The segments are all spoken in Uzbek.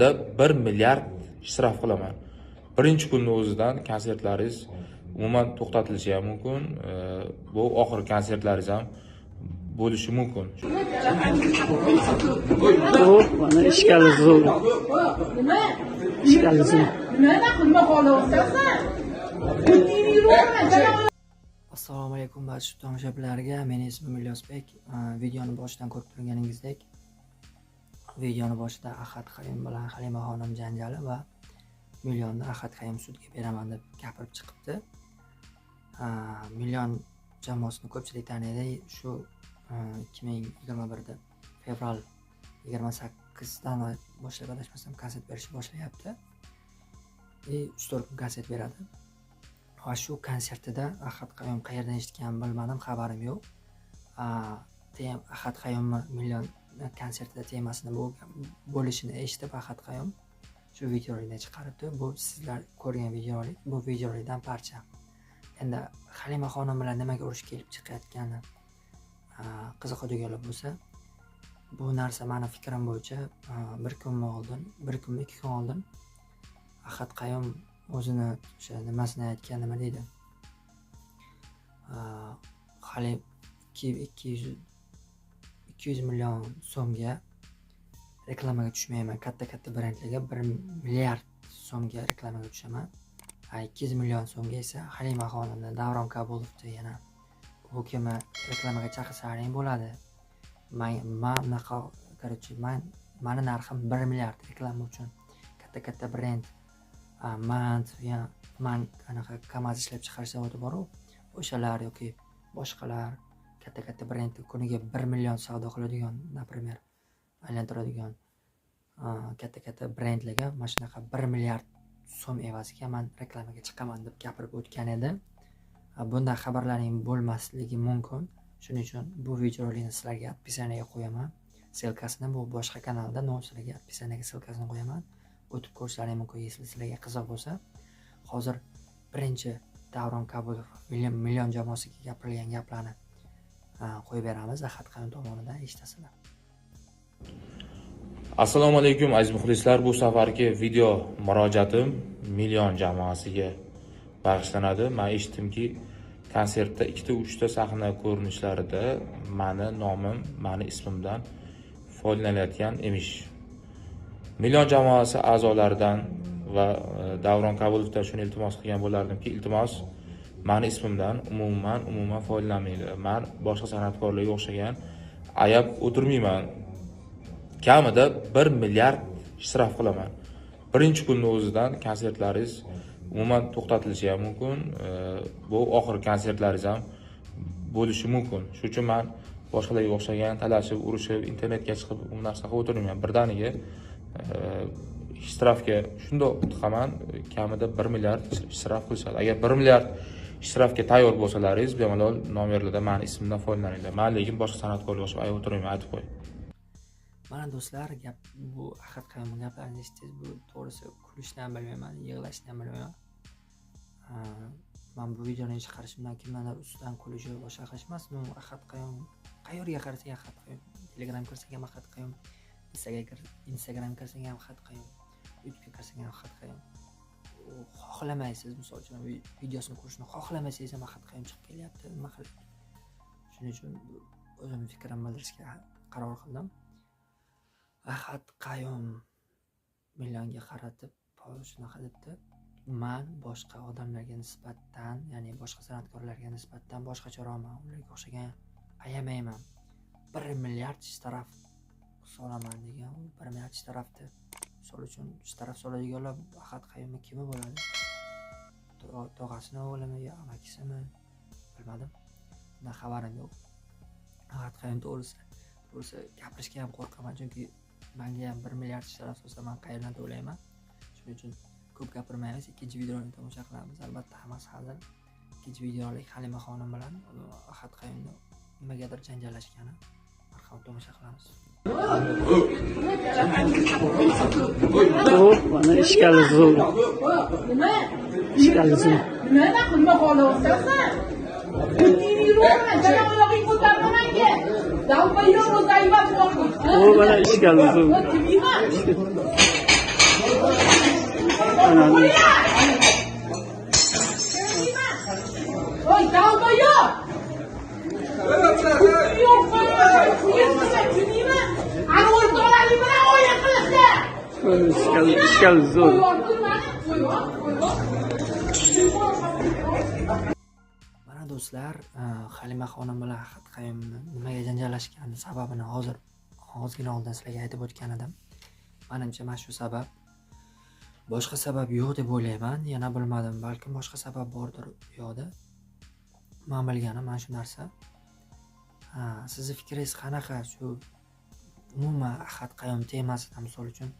kamida bir milliard isrof qilaman birinchi kunni o'zidan konsertlaringiz umuman to'xtatilishi ham mumkin e, bu oxirgi konsertlaringiz ham bo'lishi mumkin Oh, mana ishkali zo'r. Nima? Ishkali zo'r. Assalomu alaykum barcha tomoshabinlarga. Meni ismim Ilyosbek. Videoni boshidan ko'rib turganingizdek, videoni boshida Ahad Qayum bilan Halima xonim janjali va millionni Ahad Qayum sudga beraman deb gapirib chiqibdi. Million jamoasini ko'pchilik taniydi. Shu a, 2021da fevral 28dan boshlab adashmasam konsert berishni boshlayapti. E, И 3-4 kun konsert beradi. va shu konsertida ahad qayum qayerdan eshitgan bilmadim xabarim yo'q ahad qayumni million konsertida temasini bo'lishini eshitib ahad qayum shu videorolikni chiqaribdi. Bu sizlar ko'rgan videorolik bu videorolikdan parcha. Endi halima xonim bilan nimaga urush kelib chiqayotgani qiziqadiganlar bo'lsa bu narsa mani fikrim bo'yicha bir kunmi oldin bir kunmi ikki kun oldin ahad qayum o'zini o'sha nimasini aytgan nima deydi Ah, hali ikki yuz ikki yuz million so'mga reklamaga tushmayman. Katta katta brendlarga bir milliard so'mga reklamaga tushaman. A ikki yuz million so'mga esa halima xonimni davron kabulovni yana u kimi reklamaga chaqirsalaring bo'ladi. Man man unaqa короче man mani narxim bir milliard reklama uchun katta katta brend. Man mant man anaqa kamaz ishlab chiqarish zavodi boru o'shalar yoki boshqalar katta katta brend kuniga bir million savdo qiladigan например aylantiradigan katta katta brendlarga mana shunaqa bir milliard so'm evaziga man reklamaga chiqaman deb gapirib o'tgan edi bunday xabarlaring bo'lmasligi mumkin. Shuning uchun bu videorolikni sizlarga описаниеga qo'yaman. Ссылкасini bu boshqa kanalda но sizlarga описаниеga ссылкасini qo'yaman. O'tib ko'rishlaring mumkin если sizlarga qiziq bo'lsa. Hozir birinchi davron kabulov million, million jamoasiga gapirilgan gaplarni qo'yib beramiz ahad qani tomonidan eshitasizlar. Assalomu alaykum aziz muxlislar. Bu safargi video murojaatim million jamoasiga bag'ishlanadi. Man eshitdimki konsertda ikkita uchta sahna ko'rinishlarida mani nomim mani ismimdan foydalanayotgan emish. Million jamoasi a'zolaridan va e, davron kabulovdan shuni iltimos qilgan bo'lardimki iltimos mani ismimdan umuman umuman foydalanmanglar man boshqa san'atkorlarga o'xshagan ayab o'tirmayman. Kamida bir milliard isrof qilaman. Birinchi kunni o'zidan konsertlaringiz umuman to'xtatilishi ham mumkin. Bu oxirgi konsertlaringiz ham bo'lishi mumkin. Shuning uchun man boshqalarga o'xshagan talashib urushib internetga chiqib u narsa qilib o'tirmayman. Birdaniga e, shundoq tiqaman kamida bir milliard isrof qilishadi. Agar bir milliard ishtirofga tayyor bo'lsalaringiz bemalol nomerlarda mani ismimdan foydalaninglar. Man lekin boshqa san'atkorga o'xshab ayb o'tirmayman aytib qo'y mana do'stlar gap bu ahad qayum gaplarini eshitsangiz bu to'g'risi kulishni ham bilmayman yig'lashni ham bilmayman man bu videoni chiqarishimdan kimdandir ustidan kulish yoki boshqa qilish emas ну ahad qayum qayerga qarasang ahad qayum telegram kirsang ham ahad qayum instagram kirsang ham ahad qayum youtubega kirsang ham ahad qayum xohlamaysiz. Misol uchun videosini ko'rishni xohlamasangiz ham ahad qayum chiqib kelyapti nima qilyapti shuning uchun o'zimni fikrimni bildirishga qaror qildim. Ahad qayum millionga qaratib shunaqa debdi. Man boshqa odamlarga nisbatan ya'ni boshqa san'atkorlarga nisbatan boshqacharoqman ularga o'xshagan ayamayman. Bir milliard shtaraf solaman degan u bir milliard shtarafni misol uchun shtaraf soladiganlar ahad qayumni kimi bo'ladi? Tog'asini o'g'limi yo amakisimi? Bilmadim. Undan xabarim yo'q. Ahad qayum to'g'risida to'g'risi gapirishga ham qo'rqaman chunki manga ham bir milliard shtaraf solsa man qayerdan to'layman? Shuning uchun ko'p gapirmaymiz. Ikkinchi videoni tomosha qilamiz. Albatta hammasi hazil. Ikkinchi videolik halima xonim bilan ahad qayumni nimagadir janjallashgani marhamat tomosha qilamiz. Oh, mana ishkali zo'r. Nima? Ishkali zo'r. Nimada qilma qolyapsan? Yuraverma, janob. Ishkal ishkal zo'r mana do'stlar e, halima xonim bilan ahad nimaga janjallashgani sababini hozir ozgina oldin sizlarga aytib o'tgan edim. Manimcha mana shu sabab. Boshqa sabab yo'q deb o'ylayman yana bilmadim balkim boshqa sabab bordir u yoqda. Man bilganim mana shu narsa. Ha, sizni fikringiz qanaqa? Shu umuman ahad qayum temasida misol uchun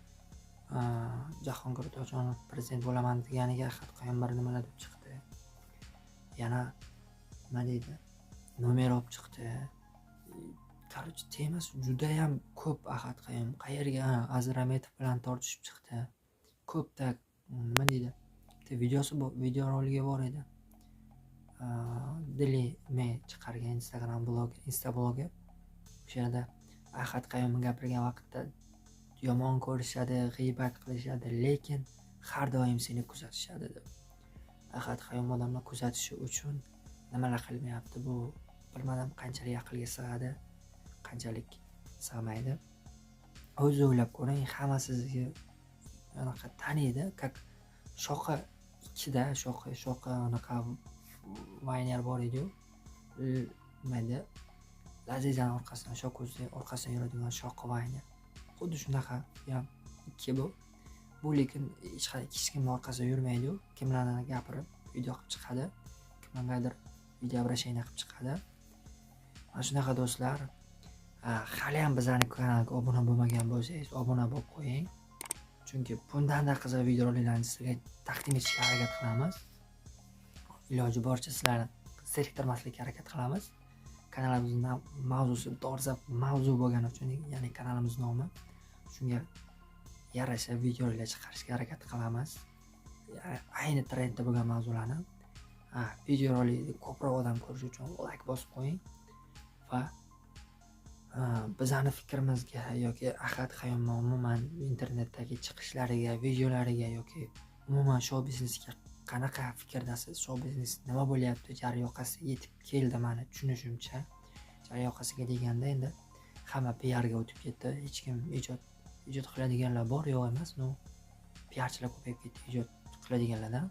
jahongir to'jonov prezident bo'laman deganiga ahad qayum bir nimalar deb chiqdi? Yana nima deydi? Nomer olib chiqdi. Короче temasi judayam ko'p ahad qayum qayerga? Azrametov bilan tortishib chiqdi. Ko'pda nima deydi? Bitta videosi bor videoroligi bor edi. Dili me chiqargan instagram blog insta blogi. O'sha yerda ahad qayumni gapirgan vaqtda yomon ko'rishadi g'iybat qilishadi lekin har doim seni kuzatishadi deb. Ahad hayom odamni kuzatishi uchun nimalar qilmayapti? Bu bilmadim qanchalik aqlga sig'adi qanchalik sig'maydi? O'zi o'ylab ko'ring hamma sizni anaqa taniydi. Как shoqa ikkida shoqa shoqa anaqa vayner bor ediyu. Nima edi lazizani orqasidan shoqa o'zi orqasidan yuradigan shoqa vayner. Xuddi shunaqa ham ikki bu. Bu lekin hech hech kimni orqasidan yurmaydiyu kimlardir gapirib video qilib chiqadi. Kimlargadir video обращение qilib chiqadi. Mana shunaqa do'stlar. Hali haliyam bizlarni kanalga obuna bo'lmagan bo'lsangiz obuna bo'lib qo'ying. Chunki bundanda qiziq videoroliklarni sizlarga taqdim etishga harakat qilamiz. Iloji boricha sizlarni zeriktirmaslikka harakat qilamiz. Kanalimizni mavzusi dolzarb mavzu bo'lgani uchun ya'ni kanalimiz nomi. Shunga yarasha videolar chiqarishga harakat qilamiz. Ya- ayni trendda bo'lgan mavzularni ha, videorolikni ko'proq odam ko'rishi uchun layk bosib qo'ying va bizani fikrimizga yoki ahad hayomni umuman internetdagi chiqishlariga videolariga yoki umuman shou biznesga qanaqa fikrdasiz shou biznes nima bo'lyapti jaryoqasi yetib keldi mani tushunishimcha jar yoqasiga deganda endi hamma piarga o'tib ketdi hech kim ijod ijod qiladiganlar bor yo'q emas no piarchilar ko'payib ketdi ijod qiladiganlardan.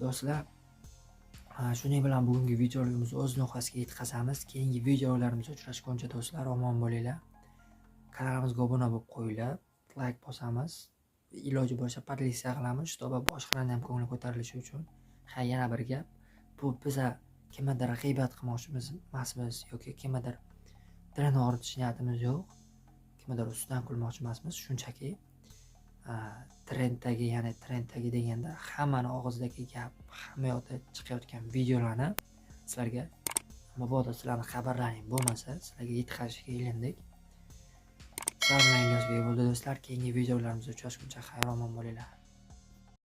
Do'stlar shuning bilan bugungi videolarimizni o'z nihoyasiga yetkazamiz keyingi videolarimizda uchrashguncha do'stlar omon bo'linglar. Kanalimizga obuna bo'lib qo'yinglar layk bosamiz. Iloji bo'lsa podlitsiya qilamiz чтобы boshqalarni ham ko'ngli ko'tarilishi uchun. Ha yana bir gap. Bu biza kimnidir g'iybat qilmoqchimiz emasmiz yoki kimnidir dilini og'ritish niyatimiz yo'q. Kimnidir ustidan kulmoqchi emasmiz shunchaki trenddagi ya'ni trenddagi deganda hammani og'zidagi gap hamma yoqda chiqayotgan videolarni sizlarga mabodo sizlarni xabarlaring. Bo'lmasa sizlarga yetkazishga ilindik. Sizlar bilan bo'ldi do'stlar keyingi videolarimizda uchrashguncha xayr omon bo'linglar.